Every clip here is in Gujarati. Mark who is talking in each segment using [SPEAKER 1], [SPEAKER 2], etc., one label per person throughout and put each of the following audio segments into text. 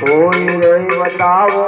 [SPEAKER 1] કોઈ રે બતાવો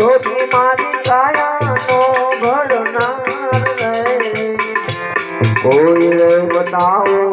[SPEAKER 1] જોગી મારી કાયાનો ઘડનાર કોઈ બતાવો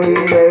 [SPEAKER 1] કોઈ રે